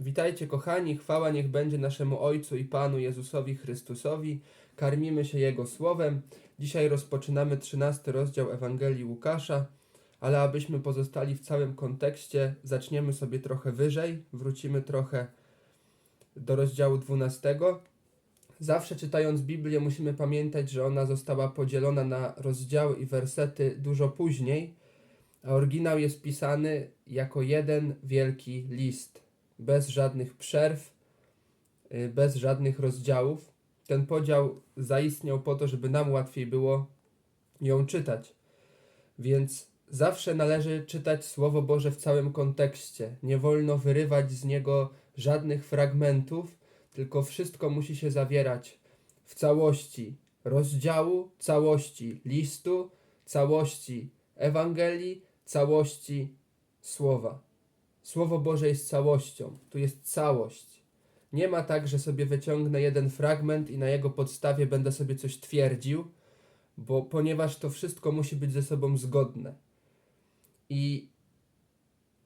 Witajcie kochani, chwała niech będzie naszemu Ojcu i Panu Jezusowi Chrystusowi. Karmimy się Jego Słowem. Dzisiaj rozpoczynamy 13 rozdział Ewangelii Łukasza, ale abyśmy pozostali w całym kontekście, zaczniemy sobie trochę wyżej, wrócimy trochę do rozdziału 12. Zawsze czytając Biblię musimy pamiętać, że ona została podzielona na rozdziały i wersety dużo później, a oryginał jest pisany jako jeden wielki list bez żadnych przerw, y, bez żadnych rozdziałów. Ten podział zaistniał po to, żeby nam łatwiej było ją czytać. Więc zawsze należy czytać Słowo Boże w całym kontekście. Nie wolno wyrywać z niego żadnych fragmentów, tylko wszystko musi się zawierać w całości rozdziału, całości listu, całości Ewangelii, całości Słowa. Słowo Boże jest całością, tu jest całość. Nie ma tak, że sobie wyciągnę jeden fragment i na jego podstawie będę sobie coś twierdził, bo ponieważ to wszystko musi być ze sobą zgodne. I,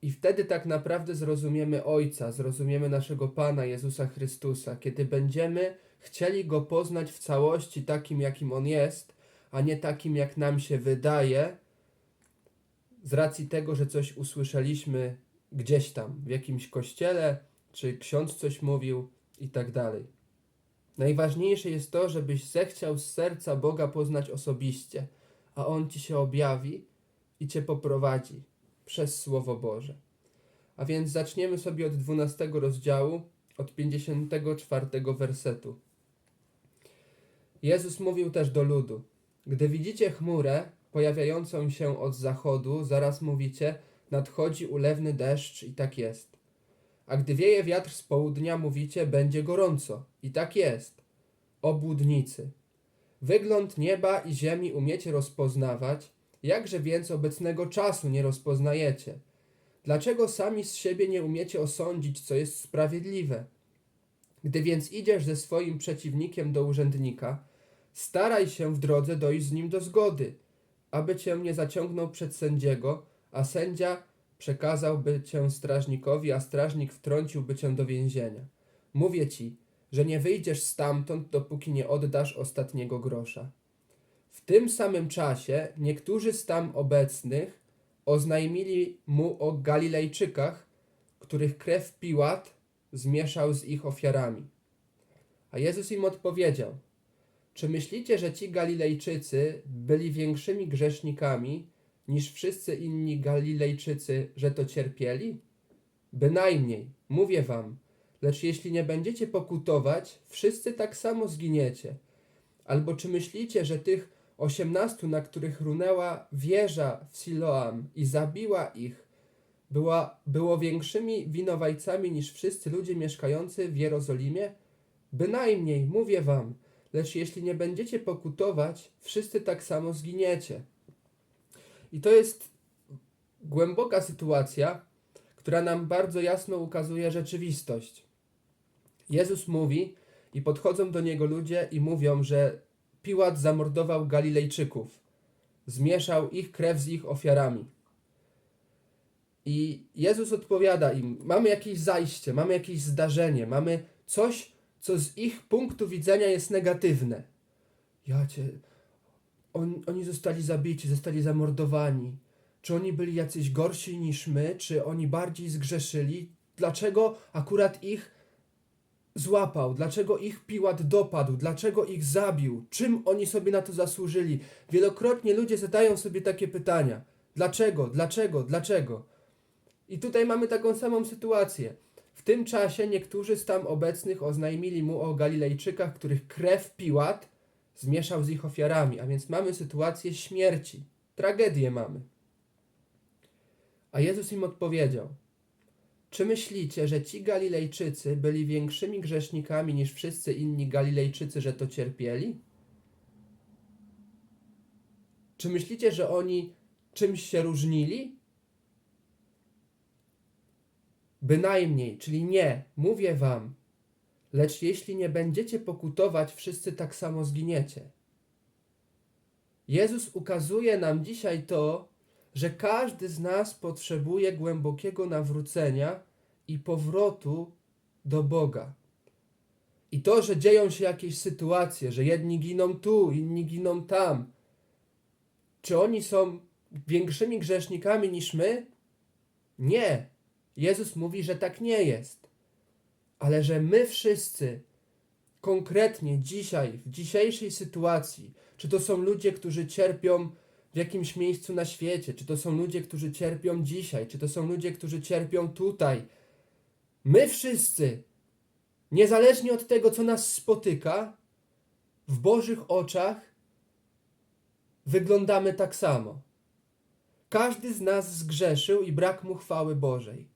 I wtedy tak naprawdę zrozumiemy Ojca, zrozumiemy naszego Pana Jezusa Chrystusa, kiedy będziemy chcieli Go poznać w całości takim, jakim On jest, a nie takim, jak nam się wydaje, z racji tego, że coś usłyszeliśmy gdzieś tam, w jakimś kościele, czy ksiądz coś mówił i tak dalej. Najważniejsze jest to, żebyś zechciał z serca Boga poznać osobiście, a On ci się objawi i cię poprowadzi przez Słowo Boże. A więc zaczniemy sobie od 12 rozdziału, od 54 wersetu. Jezus mówił też do ludu: Gdy widzicie chmurę pojawiającą się od zachodu, zaraz mówicie: nadchodzi ulewny deszcz i tak jest. A gdy wieje wiatr z południa, mówicie, będzie gorąco. I tak jest. Obłudnicy. Wygląd nieba i ziemi umiecie rozpoznawać, jakże więc obecnego czasu nie rozpoznajecie? Dlaczego sami z siebie nie umiecie osądzić, co jest sprawiedliwe? Gdy więc idziesz ze swoim przeciwnikiem do urzędnika, staraj się w drodze dojść z nim do zgody, aby cię nie zaciągnął przed sędziego, a sędzia przekazałby cię strażnikowi, a strażnik wtrąciłby cię do więzienia. Mówię ci, że nie wyjdziesz stamtąd, dopóki nie oddasz ostatniego grosza. W tym samym czasie niektórzy z tam obecnych oznajmili mu o Galilejczykach, których krew Piłat zmieszał z ich ofiarami. A Jezus im odpowiedział: Czy myślicie, że ci Galilejczycy byli większymi grzesznikami niż wszyscy inni Galilejczycy, że to cierpieli? Bynajmniej, mówię wam, lecz jeśli nie będziecie pokutować, wszyscy tak samo zginiecie. Albo czy myślicie, że tych osiemnastu, na których runęła wieża w Siloam i zabiła ich, była, było większymi winowajcami niż wszyscy ludzie mieszkający w Jerozolimie? Bynajmniej, mówię wam, lecz jeśli nie będziecie pokutować, wszyscy tak samo zginiecie. I to jest głęboka sytuacja, która nam bardzo jasno ukazuje rzeczywistość. Jezus mówi, i podchodzą do niego ludzie i mówią, że Piłat zamordował Galilejczyków, zmieszał ich krew z ich ofiarami. I Jezus odpowiada im: Mamy jakieś zajście, mamy jakieś zdarzenie, mamy coś, co z ich punktu widzenia jest negatywne. Ja cię, on, oni zostali zabici, zostali zamordowani. Czy oni byli jacyś gorsi niż my? Czy oni bardziej zgrzeszyli? Dlaczego akurat ich złapał? Dlaczego ich Piłat dopadł? Dlaczego ich zabił? Czym oni sobie na to zasłużyli? Wielokrotnie ludzie zadają sobie takie pytania. Dlaczego? Dlaczego? Dlaczego? I tutaj mamy taką samą sytuację. W tym czasie niektórzy z tam obecnych oznajmili mu o Galilejczykach, których krew Piłat zmieszał z ich ofiarami, a więc mamy sytuację śmierci, tragedię mamy. A Jezus im odpowiedział: Czy myślicie, że ci Galilejczycy byli większymi grzesznikami niż wszyscy inni Galilejczycy, że to cierpieli? Czy myślicie, że oni czymś się różnili? Bynajmniej, czyli nie, mówię wam, lecz jeśli nie będziecie pokutować, wszyscy tak samo zginiecie. Jezus ukazuje nam dzisiaj to, że każdy z nas potrzebuje głębokiego nawrócenia i powrotu do Boga. I to, że dzieją się jakieś sytuacje, że jedni giną tu, inni giną tam, czy oni są większymi grzesznikami niż my? Nie. Jezus mówi, że tak nie jest. Ale że my wszyscy, konkretnie dzisiaj, w dzisiejszej sytuacji, czy to są ludzie, którzy cierpią w jakimś miejscu na świecie, czy to są ludzie, którzy cierpią dzisiaj, czy to są ludzie, którzy cierpią tutaj, my wszyscy, niezależnie od tego, co nas spotyka, w Bożych oczach wyglądamy tak samo. Każdy z nas zgrzeszył i brak mu chwały Bożej,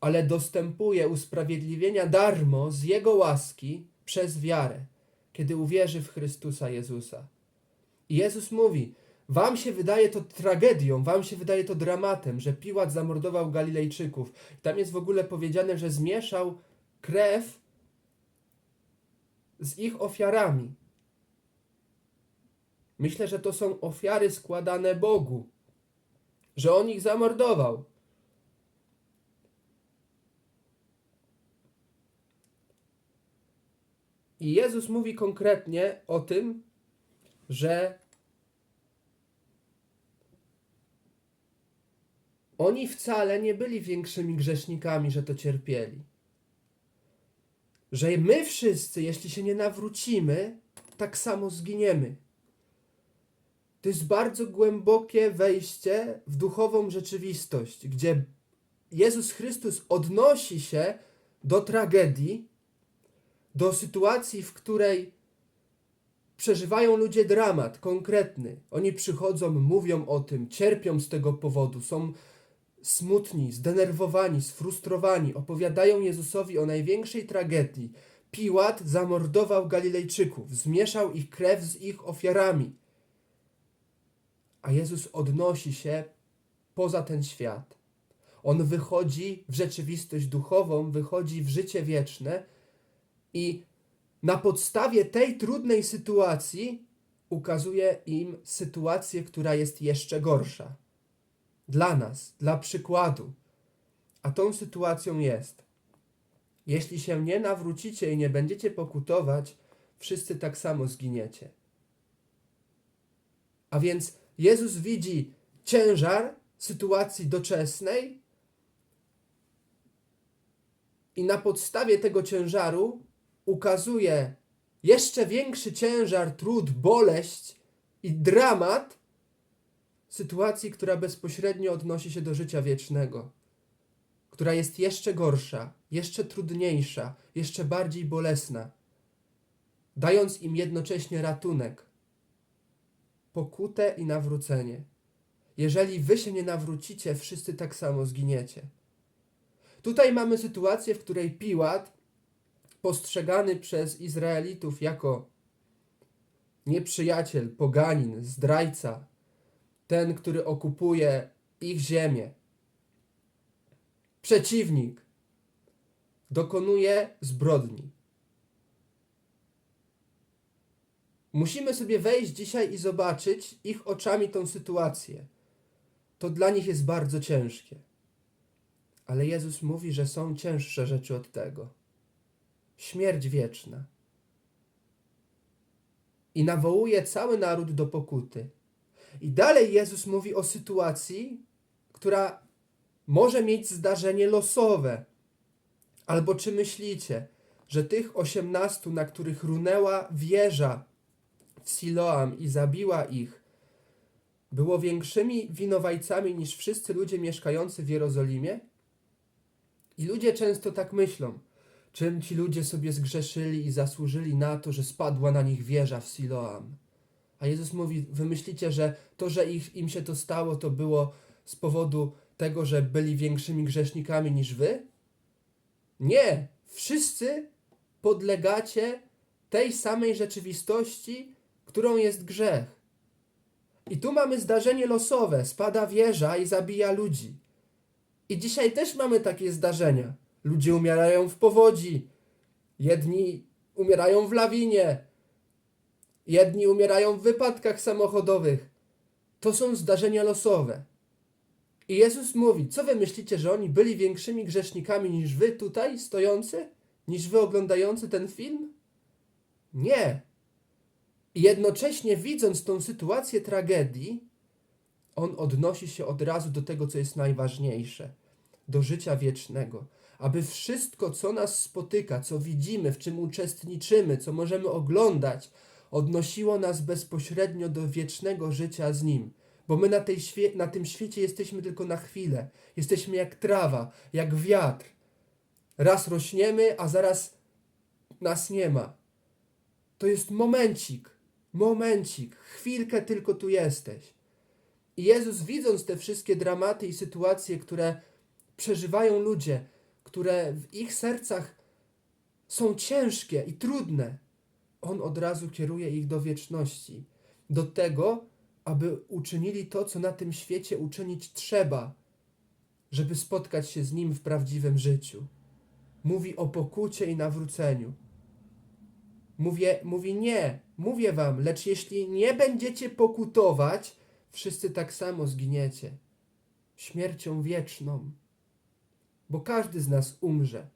ale dostępuje usprawiedliwienia darmo z Jego łaski przez wiarę, kiedy uwierzy w Chrystusa Jezusa. I Jezus mówi: Wam się wydaje to tragedią, wam się wydaje to dramatem, że Piłat zamordował Galilejczyków. Tam jest w ogóle powiedziane, że zmieszał krew z ich ofiarami. Myślę, że to są ofiary składane Bogu, że on ich zamordował. I Jezus mówi konkretnie o tym, że oni wcale nie byli większymi grzesznikami, że to cierpieli. Że my wszyscy, jeśli się nie nawrócimy, tak samo zginiemy. To jest bardzo głębokie wejście w duchową rzeczywistość, gdzie Jezus Chrystus odnosi się do tragedii, do sytuacji, w której przeżywają ludzie dramat konkretny. Oni przychodzą, mówią o tym, cierpią z tego powodu, są smutni, zdenerwowani, sfrustrowani, opowiadają Jezusowi o największej tragedii. Piłat zamordował Galilejczyków, zmieszał ich krew z ich ofiarami. A Jezus odnosi się poza ten świat. On wychodzi w rzeczywistość duchową, wychodzi w życie wieczne i na podstawie tej trudnej sytuacji ukazuje im sytuację, która jest jeszcze gorsza. Dla nas, dla przykładu. A tą sytuacją jest: jeśli się nie nawrócicie i nie będziecie pokutować, wszyscy tak samo zginiecie. A więc Jezus widzi ciężar sytuacji doczesnej i na podstawie tego ciężaru ukazuje jeszcze większy ciężar, trud, boleść i dramat sytuacji, która bezpośrednio odnosi się do życia wiecznego, która jest jeszcze gorsza, jeszcze trudniejsza, jeszcze bardziej bolesna, dając im jednocześnie ratunek, pokutę i nawrócenie. Jeżeli wy się nie nawrócicie, wszyscy tak samo zginiecie. Tutaj mamy sytuację, w której Piłat, postrzegany przez Izraelitów jako nieprzyjaciel, poganin, zdrajca, ten, który okupuje ich ziemię, przeciwnik, dokonuje zbrodni. Musimy sobie wejść dzisiaj i zobaczyć ich oczami tą sytuację. To dla nich jest bardzo ciężkie. Ale Jezus mówi, że są cięższe rzeczy od tego. Śmierć wieczna. I nawołuje cały naród do pokuty. I dalej Jezus mówi o sytuacji, która może mieć zdarzenie losowe. Albo czy myślicie, że tych osiemnastu, na których runęła wieża w Siloam i zabiła ich, było większymi winowajcami niż wszyscy ludzie mieszkający w Jerozolimie? I ludzie często tak myślą. Czym ci ludzie sobie zgrzeszyli i zasłużyli na to, że spadła na nich wieża w Siloam? A Jezus mówi: Wy myślicie, że to, że ich, im się to stało, to było z powodu tego, że byli większymi grzesznikami niż wy? Nie! Wszyscy podlegacie tej samej rzeczywistości, którą jest grzech. I tu mamy zdarzenie losowe: spada wieża i zabija ludzi. I dzisiaj też mamy takie zdarzenia. Ludzie umierają w powodzi, jedni umierają w lawinie, jedni umierają w wypadkach samochodowych. To są zdarzenia losowe. I Jezus mówi: Co wy myślicie, że oni byli większymi grzesznikami niż wy tutaj stojący? niż wy oglądający ten film? Nie. I jednocześnie widząc tą sytuację tragedii, on odnosi się od razu do tego, co jest najważniejsze do życia wiecznego. Aby wszystko, co nas spotyka, co widzimy, w czym uczestniczymy, co możemy oglądać, odnosiło nas bezpośrednio do wiecznego życia z Nim. Bo my na, tej świe- na tym świecie jesteśmy tylko na chwilę. Jesteśmy jak trawa, jak wiatr. Raz rośniemy, a zaraz nas nie ma. To jest momencik, momencik, chwilkę tylko tu jesteś. I Jezus, widząc te wszystkie dramaty i sytuacje, które przeżywają ludzie, które w ich sercach są ciężkie i trudne, On od razu kieruje ich do wieczności, do tego, aby uczynili to, co na tym świecie uczynić trzeba, żeby spotkać się z Nim w prawdziwym życiu. Mówi o pokucie i nawróceniu. Mówię, mówi nie, mówię wam, lecz jeśli nie będziecie pokutować, wszyscy tak samo zginiecie. Śmiercią wieczną. Bo każdy z nas umrze.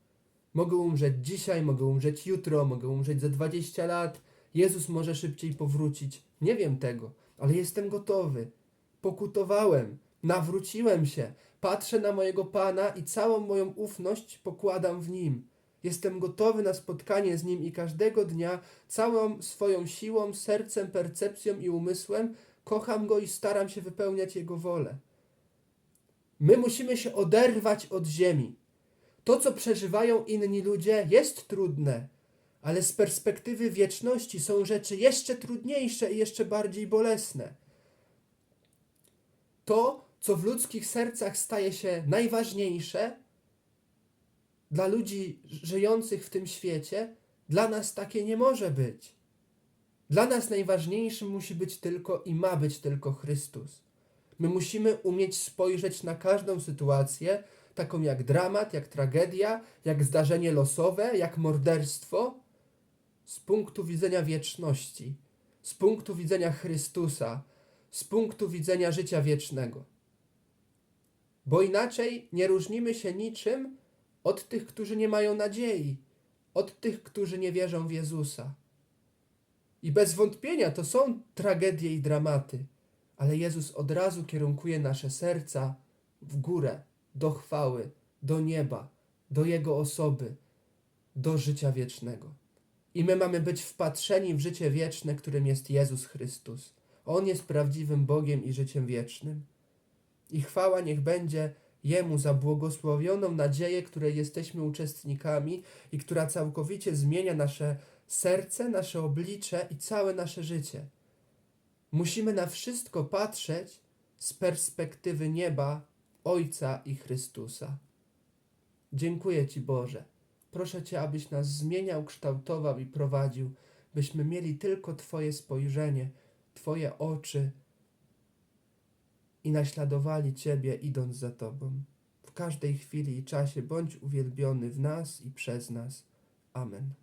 Mogę umrzeć dzisiaj, mogę umrzeć jutro, mogę umrzeć za 20 lat. Jezus może szybciej powrócić. Nie wiem tego, ale jestem gotowy. Pokutowałem, nawróciłem się, patrzę na mojego Pana i całą moją ufność pokładam w Nim. Jestem gotowy na spotkanie z Nim i każdego dnia całą swoją siłą, sercem, percepcją i umysłem kocham Go i staram się wypełniać Jego wolę. My musimy się oderwać od ziemi. To, co przeżywają inni ludzie, jest trudne, ale z perspektywy wieczności są rzeczy jeszcze trudniejsze i jeszcze bardziej bolesne. To, co w ludzkich sercach staje się najważniejsze, dla ludzi żyjących w tym świecie, dla nas takie nie może być. Dla nas najważniejszym musi być tylko i ma być tylko Chrystus. My musimy umieć spojrzeć na każdą sytuację, taką jak dramat, jak tragedia, jak zdarzenie losowe, jak morderstwo, z punktu widzenia wieczności, z punktu widzenia Chrystusa, z punktu widzenia życia wiecznego. Bo inaczej nie różnimy się niczym od tych, którzy nie mają nadziei, od tych, którzy nie wierzą w Jezusa. I bez wątpienia to są tragedie i dramaty, ale Jezus od razu kierunkuje nasze serca w górę, do chwały, do nieba, do Jego osoby, do życia wiecznego. I my mamy być wpatrzeni w życie wieczne, którym jest Jezus Chrystus. On jest prawdziwym Bogiem i życiem wiecznym. I chwała niech będzie Jemu za błogosławioną nadzieję, której jesteśmy uczestnikami i która całkowicie zmienia nasze serce, nasze oblicze i całe nasze życie. Musimy na wszystko patrzeć z perspektywy nieba, Ojca i Chrystusa. Dziękuję Ci, Boże. Proszę Cię, abyś nas zmieniał, kształtował i prowadził, byśmy mieli tylko Twoje spojrzenie, Twoje oczy i naśladowali Ciebie, idąc za Tobą. W każdej chwili i czasie bądź uwielbiony w nas i przez nas. Amen.